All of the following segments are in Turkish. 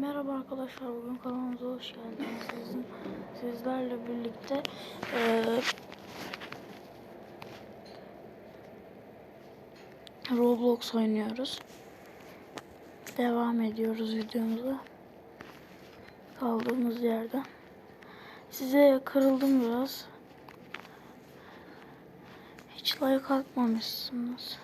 Merhaba arkadaşlar, bugün kanalımıza hoş geldiniz. Sizin, sizlerle birlikte eee, Roblox oynuyoruz. Devam ediyoruz videomuza. Kaldığımız yerden. Size kırıldım biraz. Hiç like atmamışsınız.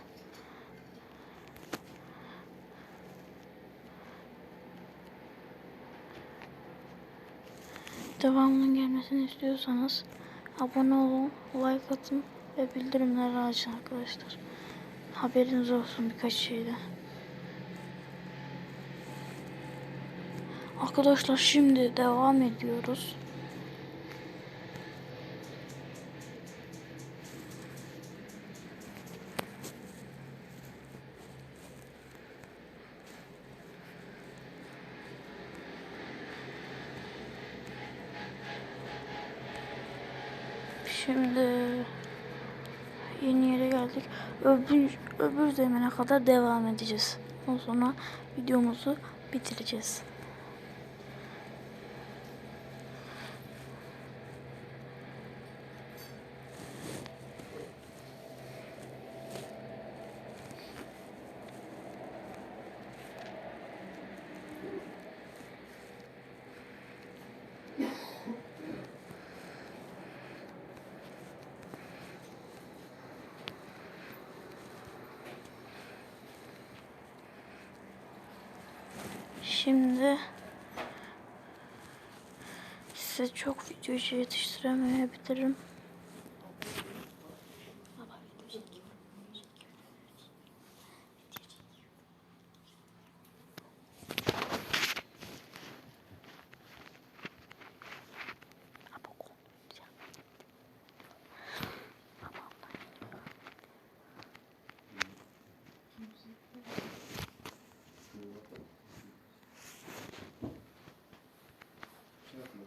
Devamının gelmesini istiyorsanız abone olun, like atın ve bildirimleri açın arkadaşlar. Haberiniz olsun birkaç şeyde. Arkadaşlar şimdi devam ediyoruz. Şimdi yeni yere geldik. Öbür, öbür zemine kadar devam edeceğiz. Ondan sonra videomuzu bitireceğiz. Şimdi size çok video yetiştiremeyebilirim.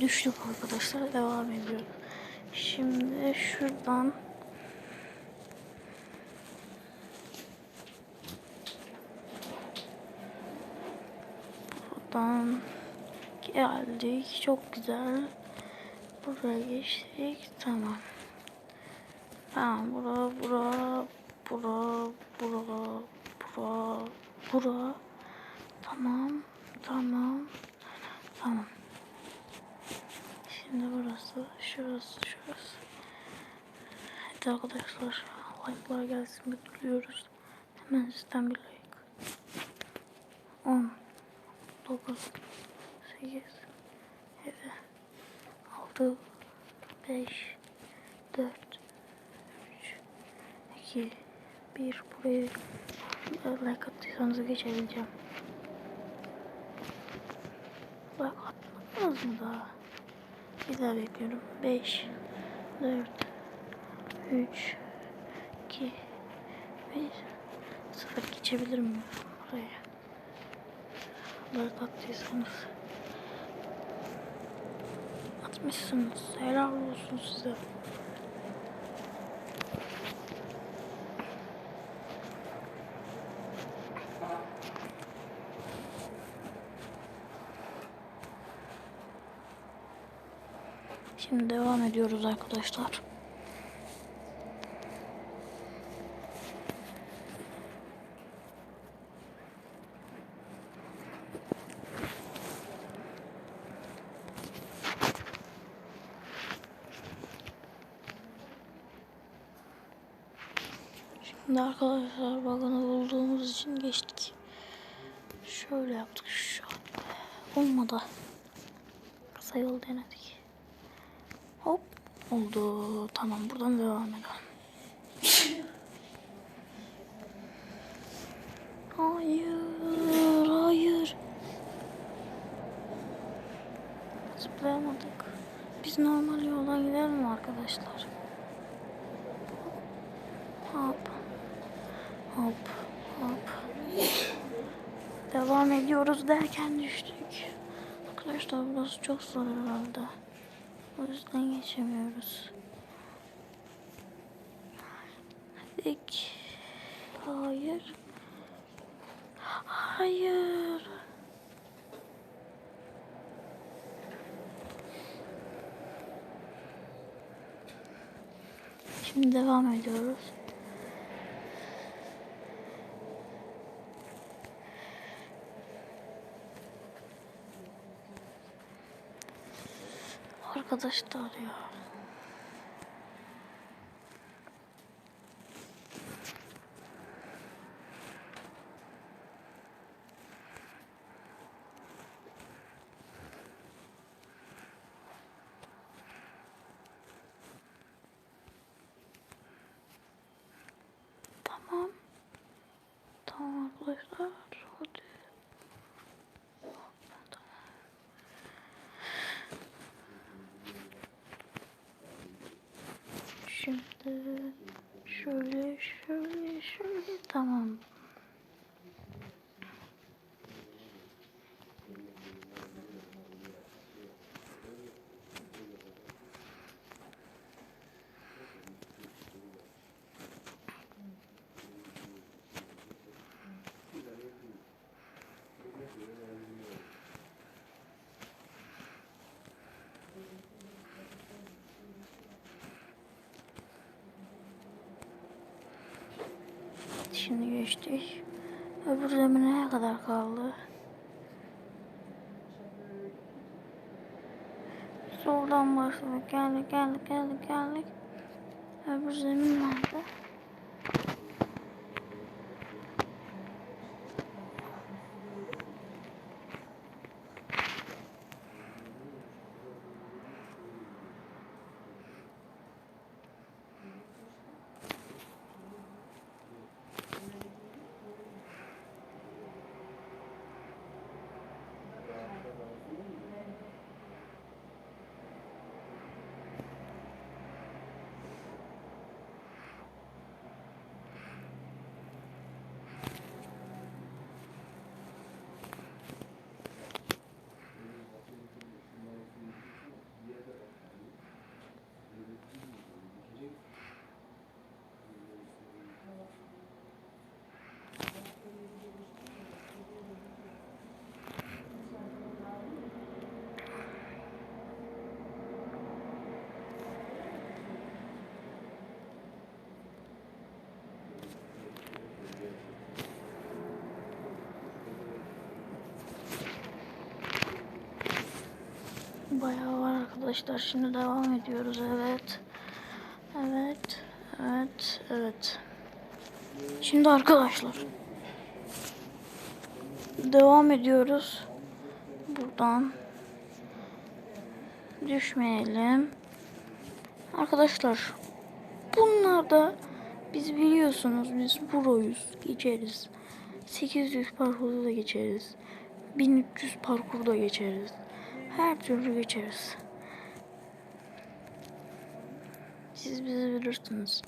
Düştük arkadaşlar devam ediyoruz. Şimdi şuradan buradan geldik. Çok güzel. Buraya geçtik. Tamam. Tamam. Bura, bura, bura, bura, bura, bura. Tamam. Tamam. Tamam. Şimdi burası, şurası, şurası. Hadi arkadaşlar, like'lar gelsin bekliyoruz. Hemen sizden bir like. 10, 9, 8, 7, 6, 5, 4, 3, 2, 1. Burayı like attıysanız geçebileceğim. Like atmadınız mı daha? Bir daha bekliyorum. 5 4 3 2 1 0 geçebilir miyim buraya? Like attıysanız atmışsınız. Helal olsun size. Şimdi devam ediyoruz arkadaşlar. Şimdi arkadaşlar bakın bulduğumuz için geçtik. Şöyle yaptık şu an. Olmadı. Kısa yol denedik. Oldu. Tamam buradan devam edelim. Hayır, hayır. Zıplayamadık. Biz normal yoldan gidelim arkadaşlar. Hop. Hop. Hop. Devam ediyoruz derken düştük. Arkadaşlar burası çok zor herhalde. O yüzden geçemiyoruz. Dik. Hayır. Hayır. Şimdi devam ediyoruz. Arkadaşlar ya. Tamam. Tamam arkadaşlar. Hadi. Tamam. Şimdi şöyle şöyle şöyle tamam. Şimdi geçtik. Öbür zemine ne kadar kaldı? Soldan başladık. Geldik geldik geldik geldik. Öbür zemin nerede? Bayağı var arkadaşlar. Şimdi devam ediyoruz. Evet. Evet. Evet. Evet. Şimdi arkadaşlar. Devam ediyoruz. Buradan. Düşmeyelim. Arkadaşlar. Bunlar da biz biliyorsunuz biz proyuz. Geçeriz. 800 parkurda da geçeriz. 1300 parkurda geçeriz. Her türlü geçeriz. Siz bizi bilirsiniz.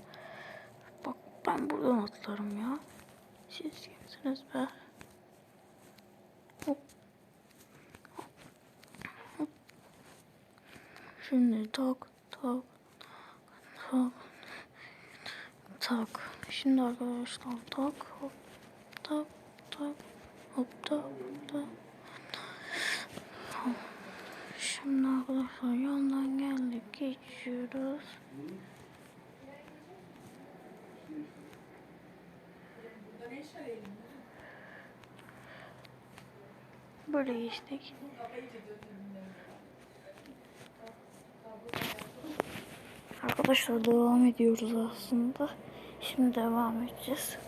Bak ben buradan atlarım ya. Siz kimsiniz be? Şimdi tak tak tak tak. Şimdi arkadaşlar tak hop tak tak hop tak tak. Şimdi arkadaşlar yandan geldik geçiyoruz. Böyle geçtik. Arkadaşlar devam ediyoruz aslında. Şimdi devam edeceğiz.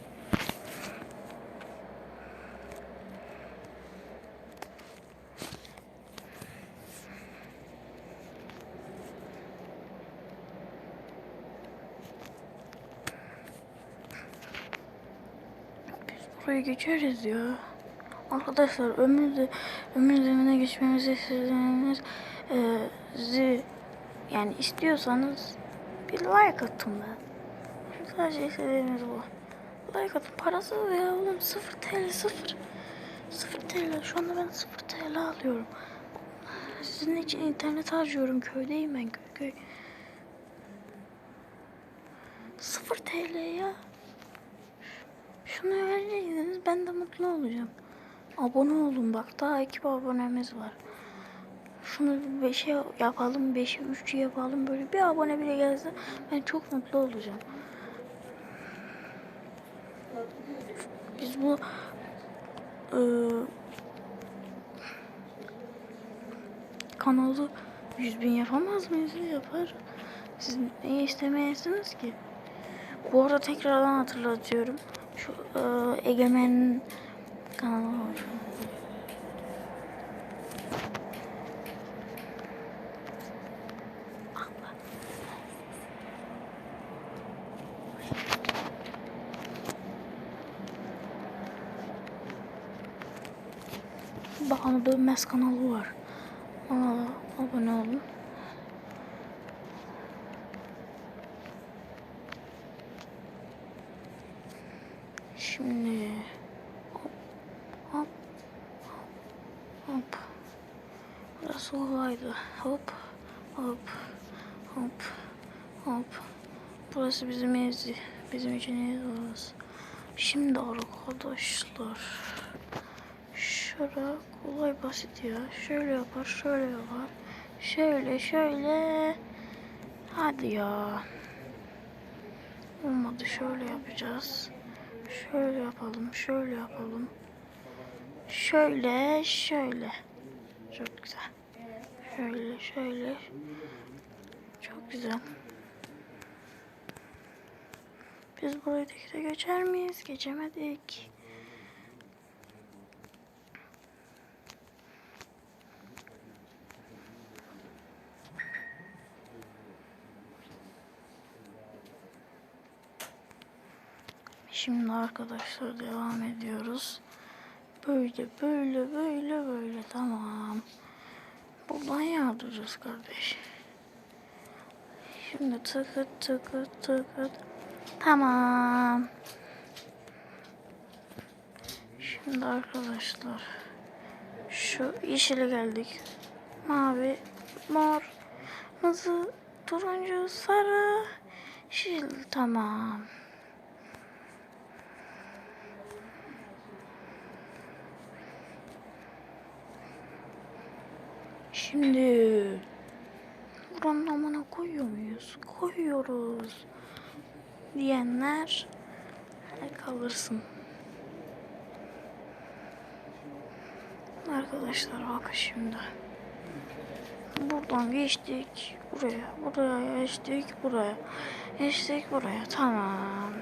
Biz buraya geçeriz ya. Arkadaşlar ömür ömür zemine geçmemizi istediğiniz e, yani istiyorsanız bir like atın ben. Sadece istediğimiz bu. Like atın parasız ya oğlum 0 TL 0. 0 TL şu anda ben 0 TL alıyorum. Sizin için internet harcıyorum köydeyim ben köy köy. 0 TL ya. Şunu vereceksiniz ben de mutlu olacağım. Abone olun bak daha iki abonemiz var. Şunu 5'e yapalım, 5'e 3'e yapalım. Böyle bir abone bile gelse ben çok mutlu olacağım. Biz bu e, kanalı 100 bin yapamaz mıyız? Yapar. Siz niye istemeyesiniz ki? Bu arada tekrardan hatırlatıyorum. Şu e, Egemen kanalı var. Bana dönmez kanalı var. Ona abone olun. Şimdi hop hop hop. Burası kolaydı. Hop hop hop hop. Burası bizim evzi. Bizim için ev orası. Şimdi arkadaşlar. Şura kolay basit ya. Şöyle yapar, şöyle yapar. Şöyle, şöyle. Hadi ya. Olmadı şöyle yapacağız. Şöyle yapalım, şöyle yapalım. Şöyle, şöyle. Çok güzel. Şöyle, şöyle. Çok güzel. Biz burayı da geçer miyiz? Geçemedik. Şimdi arkadaşlar devam ediyoruz. Böyle böyle böyle böyle tamam. Buradan yağdıracağız kardeş. Şimdi tıkıt tıkıt tıkıt. Tamam. Şimdi arkadaşlar şu yeşile geldik. Mavi, mor, mızı, turuncu, sarı, yeşil tamam. Şimdi buranın amına koyuyor muyuz? Koyuyoruz. Diyenler "E, kalırsın. Arkadaşlar bakın şimdi. Buradan geçtik buraya, buraya geçtik buraya, geçtik buraya. Tamam.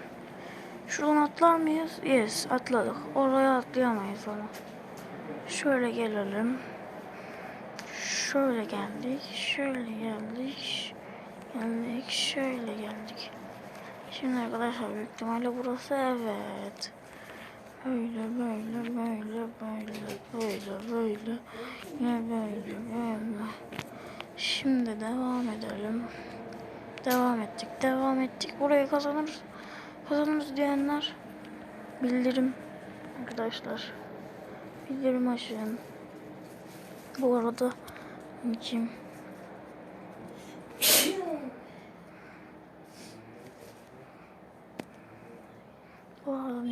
Şuradan atlar mıyız? Yes, atladık. Oraya atlayamayız ama. Şöyle gelelim. Şöyle geldik, şöyle geldik, geldik, şöyle geldik. Şimdi arkadaşlar büyük ihtimalle burası evet. Böyle böyle böyle böyle böyle böyle ne böyle böyle. Şimdi devam edelim. Devam ettik, devam ettik. Burayı kazanırız. Kazanırız diyenler bildirim arkadaşlar. Bildirim açın. Bu arada kim?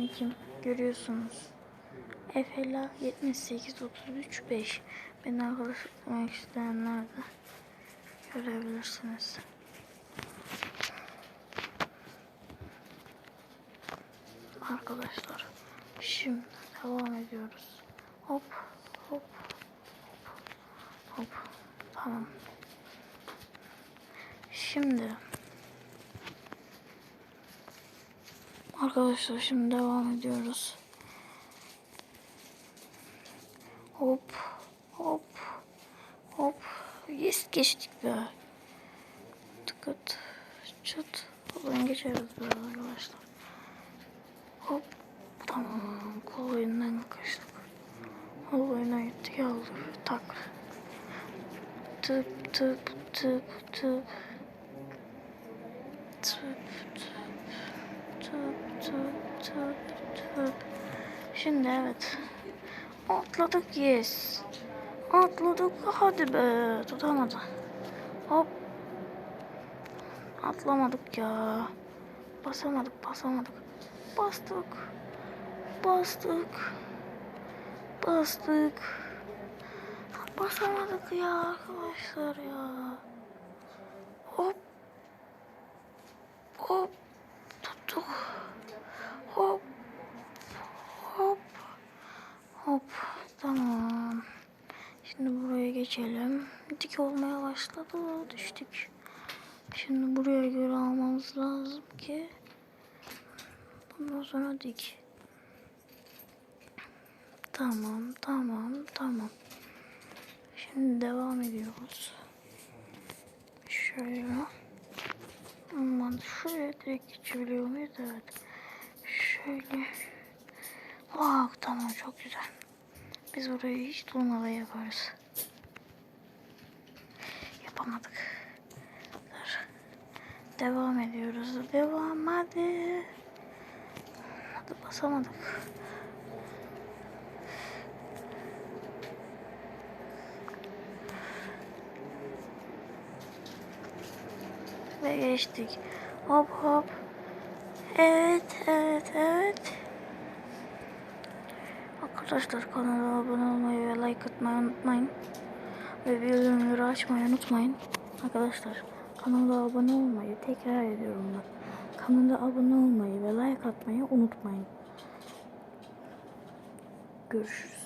Kim? Görüyorsunuz. Efela 78 33 5. Beni arkadaşlık etmek isteyenler de görebilirsiniz. Arkadaşlar şimdi devam ediyoruz. Hop hop hop. Tamam. Şimdi Arkadaşlar şimdi devam ediyoruz. Hop hop hop. Yes geçtik be. Tıkıt çıt. Buradan geçeriz biraz arkadaşlar. Hop. Tamam. Kol oyundan kaçtık. Kol oyuna gittik aldık. Tak. Tıp tıp tıp. Tıp tıp tıp tıp tıp tıp. Şimdi evet. Atladık yes. Atladık hadi be tutamadı. Hop. Atlamadık ya. Basamadık basamadık. Bastık. Bastık. Bastık. Basamadık ya arkadaşlar ya. Hop. Hop. Tuttuk. Hop. Hop. Hop. Tamam. Şimdi buraya geçelim. Dik olmaya başladı. Düştük. Şimdi buraya göre almamız lazım ki. Bundan sonra dik. Tamam, tamam, tamam. Şimdi devam ediyoruz. Şöyle. Aman şuraya direkt geçebiliyor muyuz? Evet. Şöyle. Wow, tamam çok güzel. Biz orayı hiç durmadan yaparız. Yapamadık. Devam ediyoruz. Devam hadi. Hadi basamadık. Ve geçtik. Hop hop. Evet, evet, evet. Arkadaşlar kanala abone olmayı ve like atmayı unutmayın. Ve bildirimleri açmayı unutmayın. Arkadaşlar kanala abone olmayı tekrar ediyorum ben. Kanala abone olmayı ve like atmayı unutmayın. Görüşürüz.